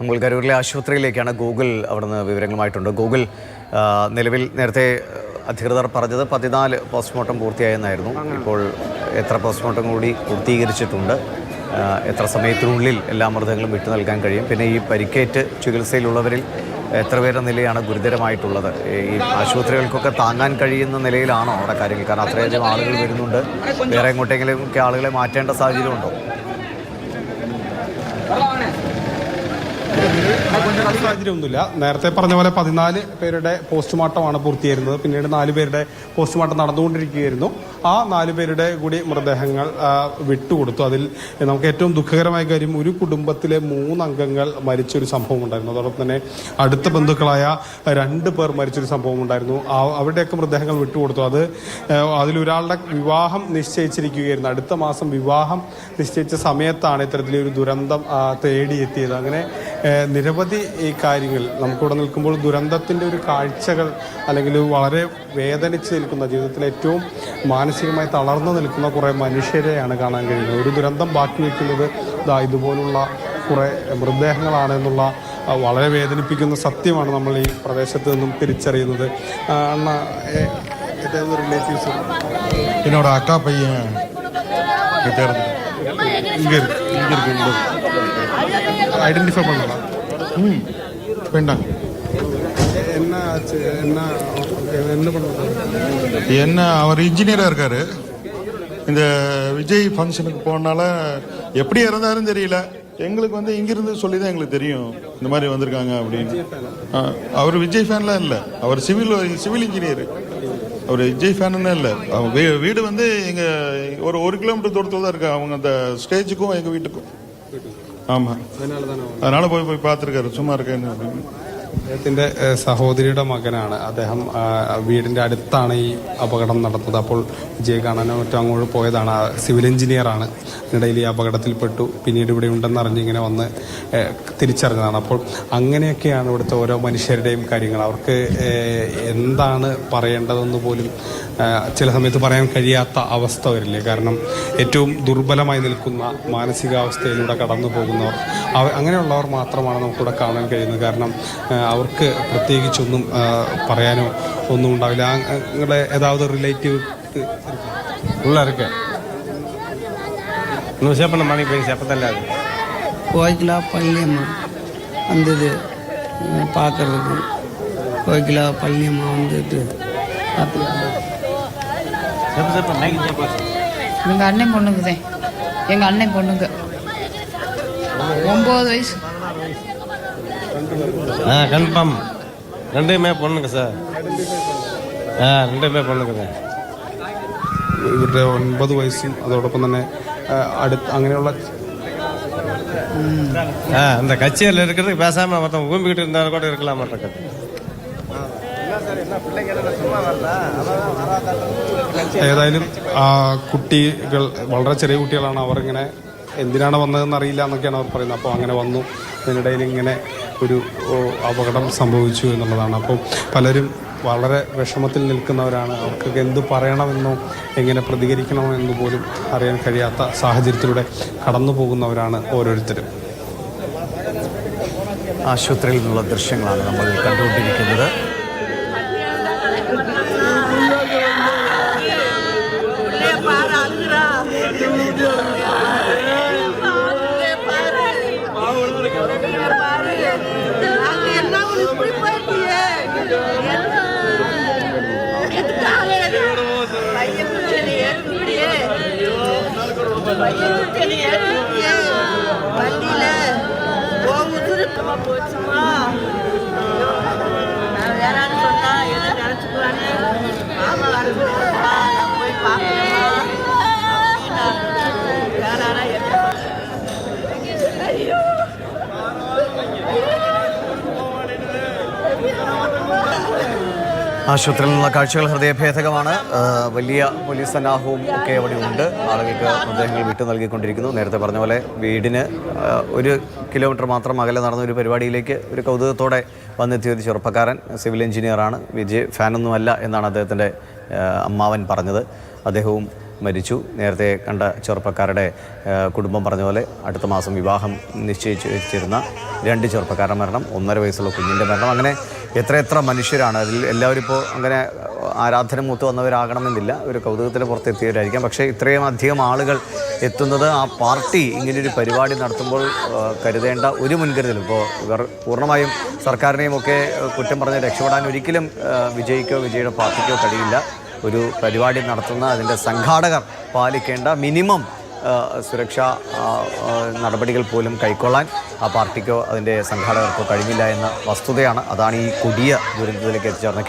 നമ്മൾ കരൂരിലെ ആശുപത്രിയിലേക്കാണ് ഗൂഗിൾ അവിടുന്ന് വിവരങ്ങളുമായിട്ടുണ്ട്. ഗൂഗിൾ നിലവിൽ നേരത്തെ അധികൃതർ പറഞ്ഞത് പതിനാല് പോസ്റ്റ്മോർട്ടം പൂർത്തിയായെന്നായിരുന്നു. ഇപ്പോൾ എത്ര പോസ്റ്റ്മോർട്ടം കൂടി പൂർത്തീകരിച്ചിട്ടുണ്ട്. എത്ര സമയത്തിനുള്ളിൽ എല്ലാ മൃതങ്ങളും വിട്ടു നൽകാൻ കഴിയും. പിന്നെ ഈ പരിക്കേറ്റ് ചികിത്സയിലുള്ളവരിൽ എത്ര പേരുടെ നിലയാണ് ഗുരുതരമായിട്ടുള്ളത്? ഈ ആശുപത്രികൾക്കൊക്കെ താങ്ങാൻ കഴിയുന്ന നിലയിലാണോ അവിടെ കാര്യങ്ങൾ? കാരണം അത്രയധികം ആളുകൾ വരുന്നുണ്ട്. വേറെ എങ്ങോട്ടെങ്കിലും ആളുകളെ മാറ്റേണ്ട സാഹചര്യമുണ്ടോ? സാഹചര്യമൊന്നുമില്ല. നേരത്തെ പറഞ്ഞ പോലെ പതിനാല് പേരുടെ പോസ്റ്റ്മോർട്ടമാണ് പൂർത്തിയായിരുന്നത് പിന്നീട് നാല് പേരുടെ പോസ്റ്റ്മോർട്ടം നടന്നുകൊണ്ടിരിക്കുകയായിരുന്നു. ആ നാല് പേരുടെ കൂടി മൃതദേഹങ്ങൾ വിട്ടുകൊടുത്തു. അതിൽ നമുക്ക് ഏറ്റവും ദുഃഖകരമായ കാര്യം ഒരു കുടുംബത്തിലെ മൂന്നംഗങ്ങൾ മരിച്ചൊരു സംഭവം ഉണ്ടായിരുന്നു. അതോടൊപ്പം തന്നെ അടുത്ത ബന്ധുക്കളായ രണ്ട് പേർ മരിച്ചൊരു സംഭവം ഉണ്ടായിരുന്നു. അവിടെയൊക്കെ മൃതദേഹങ്ങൾ വിട്ടുകൊടുത്തു. അത് അതിലൊരാളുടെ വിവാഹം നിശ്ചയിച്ചിരിക്കുകയായിരുന്നു. അടുത്ത മാസം വിവാഹം നിശ്ചയിച്ച സമയത്താണ് ഇത്തരത്തിലൊരു ദുരന്തം തേടിയെത്തിയത്. അങ്ങനെ നിരവധി ഈ കാര്യങ്ങൾ നമുക്കിവിടെ നിൽക്കുമ്പോൾ ദുരന്തത്തിന്റെ ഒരു കാഴ്ചകൾ അല്ലെങ്കിൽ വളരെ വേദനിച്ച് നിൽക്കുന്ന ജീവിതത്തിൽ ഏറ്റവും മാനസികമായി തളർന്നു നിൽക്കുന്ന കുറേ മനുഷ്യരെയാണ് കാണാൻ കഴിയുന്നത്. ഒരു ദുരന്തം ബാക്കി വയ്ക്കുന്നത് ഇതാ ഇതുപോലുള്ള കുറേ മൃതദേഹങ്ങളാണ് എന്നുള്ള വളരെ വേദനിപ്പിക്കുന്ന സത്യമാണ് നമ്മൾ ഈ പ്രദേശത്ത് നിന്നും തിരിച്ചറിയുന്നത്. റിലേറ്റീവ്സ് എന്നോട് ആക്കാ പയ്യ കിട്ടിയായിരുന്നു இங்க இருக்கு இங்க இருக்கு இந்த ஐடென்டிஃபை பண்ணலாம். ம். வேண்டாம். என்ன ஆச்சு என்ன என்ன பண்ணுறது என்ன அவர் இன்ஜினியராக இருக்கார். இந்த விஜய் ஃபங்க்ஷனுக்கு போனால எப்படி இறந்தாருன்னு தெரியல. எங்களுக்கு வந்து இங்கிருந்து சொல்லி தான் எங்களுக்கு தெரியும். இந்த மாதிரி வந்திருக்காங்க அப்படின்னு. அவர் விஜய் ஃபேன்லாம் இல்லை. அவர் சிவில் சிவில் இன்ஜினியர் அவர் விஜய் ஃபேனுன்னு இல்லை. அவங்க வீ- வீடு வந்து எங்கள் ஒரு ஒரு கிலோமீட்டர் தூரத்தில் தான் இருக்கு. அவங்க அந்த ஸ்டேஜுக்கும் எங்கள் வீட்டுக்கும். ஆமாம் அதனால போய் போய் பார்த்துருக்காரு. சும்மா இருக்கேன்னு அப்படின்னு. അദ്ദേഹത്തിന്റെ സഹോദരിയുടെ മകനാണ്. അദ്ദേഹം വീടിന്റെ അടുത്താണ് ഈ അപകടം നടന്നത്. അപ്പോൾ വിജയ് കാണാനോ മറ്റോ അങ്ങോട്ട് പോയതാണ്. സിവിൽ എഞ്ചിനീയർ ആണ് ഇതിനിടയിൽ ഈ അപകടത്തിൽപ്പെട്ടു. പിന്നീട് ഇവിടെ ഉണ്ടെന്ന് അറിഞ്ഞിങ്ങനെ വന്ന് തിരിച്ചറിഞ്ഞതാണ്. അപ്പോൾ അങ്ങനെയൊക്കെയാണ് ഇവിടുത്തെ ഓരോ മനുഷ്യരുടെയും കാര്യങ്ങൾ. അവർക്ക് എന്താണ് പറയേണ്ടതെന്ന് പോലും ചില സമയത്ത് പറയാൻ കഴിയാത്ത അവസ്ഥ വരില്ലേ? കാരണം ഏറ്റവും ദുർബലമായി നിൽക്കുന്ന മാനസികാവസ്ഥയിലൂടെ കടന്നു പോകുന്നവർ അങ്ങനെയുള്ളവർ മാത്രമാണ് നമുക്കിവിടെ കാണാൻ കഴിയുന്നത്. കാരണം അവർക്ക് പ്രത്യേകിച്ചൊന്നും ഏഹ്, പറയാനോ ഒന്നും ഉണ്ടാവില്ല ആ, നിങ്ങളുടെ ഏതാവത് റിലേറ്റീവ് உள்ள இருக்கு இன்னும் சேப்பண்ண மணி போய் சேப்பத்தான் அது கோகிலா பள்ளியம்மா வந்தது அஹ், பார்க்கறதுக்கு கோகிலா பள்ளியம்மா வந்துட்டு பார்த்துக்கலாம் சேப்ப சேப்ப மைக்கு சேப்பா எங்கள் அண்ணன் பொண்ணுக்கு தான் எங்கள் அண்ணன் பொண்ணுக்கு ஒம்பது வயசு ஆ கன்ஃபார்ம் ரெண்டுமே பொண்ணுங்க சார் ஆ ரெண்டுமே பொண்ணுங்க தான் ഇവരുടെ ഒൻപത് വയസ്സും അതോടൊപ്പം തന്നെ ഏഹ്, അടുത്ത് അങ്ങനെയുള്ള ஆ அந்த கச்சேரியில் இருக்கிறதுக்கு பேசாமல் மொத்தம் ஊம்பிக்கிட்டு இருந்தாலும் கூட இருக்கலாம் மாட்டேங்குது ഏതായാലും ആ കുട്ടികൾ വളരെ ചെറിയ കുട്ടികളാണ് അവർ ഇങ്ങനെ എന്തിനാണ് വന്നതെന്ന് അറിയില്ല എന്നൊക്കെയാണ് അവർ പറയുന്നത് അപ്പോൾ അങ്ങനെ വന്നു അതിനിടയിൽ ഇങ്ങനെ ഒരു അപകടം സംഭവിച്ചു എന്നുള്ളതാണ്. അപ്പോൾ പലരും വളരെ വിഷമത്തിൽ നിൽക്കുന്നവരാണ്. അവർക്ക് എന്ത് പറയണമെന്നോ എങ്ങനെ പ്രതികരിക്കണമോ എന്ന് പോലും അറിയാൻ കഴിയാത്ത സാഹചര്യത്തിലൂടെ കടന്നു പോകുന്നവരാണ് ഓരോരുത്തരും. ആശുപത്രിയിൽ നിന്നുള്ള ദൃശ്യങ്ങളാണ് നമ്മൾ കണ്ടുകൊണ്ടിരിക്കുന്നത്. வண்டியில போகுது போச்சுமா வேறான்னு சொன்னா எதை நினைச்சுக்கிறானே ஆமா ആശുപത്രിയിൽ നിന്നുള്ള കാഴ്ചകൾ ഹൃദയഭേദകമാണ്. വലിയ പോലീസ് സന്നാഹവും ഒക്കെ അവിടെ ഉണ്ട്. ആളുകൾക്ക് മൃതദേഹങ്ങൾ വിട്ടു നൽകിക്കൊണ്ടിരിക്കുന്നു. നേരത്തെ പറഞ്ഞ പോലെ വീടിന് ഒരു കിലോമീറ്റർ മാത്രം അകലെ നടന്ന ഒരു പരിപാടിയിലേക്ക് ഒരു കൗതുകത്തോടെ വന്നെത്തിയ ഒരു ചെറുപ്പക്കാരൻ സിവിൽ എഞ്ചിനീയറാണ് വിജയ് ഫാനൊന്നുമല്ല എന്നാണ് അദ്ദേഹത്തിന്റെ അമ്മാവൻ പറഞ്ഞത്. അദ്ദേഹവും മരിച്ചു. നേരത്തെ കണ്ട ചെറുപ്പക്കാരുടെ കുടുംബം പറഞ്ഞ പോലെ അടുത്ത മാസം വിവാഹം നിശ്ചയിച്ചു വെച്ചിരുന്ന രണ്ട് ചെറുപ്പക്കാരുടെ മരണം ഒന്നര വയസ്സുള്ള കുഞ്ഞിന്റെ മരണം. അങ്ങനെ എത്രയെത്ര മനുഷ്യരാണ് അതിൽ എല്ലാവരും ഇപ്പോൾ അങ്ങനെ ആരാധന മൂത്ത് വന്നവരാകണമെന്നില്ല ഒരു കൗതുകത്തിന് പുറത്തെത്തിയവരായിരിക്കാം. പക്ഷേ ഇത്രയും അധികം ആളുകൾ എത്തുന്നത് ആ പാർട്ടി ഇങ്ങനെയൊരു പരിപാടി നടത്തുമ്പോൾ കരുതേണ്ട ഒരു മുൻകരുതലും. ഇപ്പോൾ ഇവർ പൂർണമായും സർക്കാരിനെയും ഒക്കെ കുറ്റം പറഞ്ഞ് രക്ഷപ്പെടാൻ ഒരിക്കലും വിജയിക്കോ വിജയുടെ പാർട്ടിക്കോ കഴിയില്ല. ഒരു പരിപാടി നടത്തുന്ന അതിന്റെ സംഘാടകർ പാലിക്കേണ്ട മിനിമം സുരക്ഷാ നടപടികൾ പോലും കൈക്കൊള്ളാൻ ആ പാർട്ടിക്കോ അതിന്റെ സംഘാടകർക്കോ കഴിഞ്ഞില്ല എന്ന വസ്തുതയാണ്. അതാണ് ഈ കൊടിയ ദുരന്തത്തിലേക്ക് എത്തിച്ചേർന്നത്.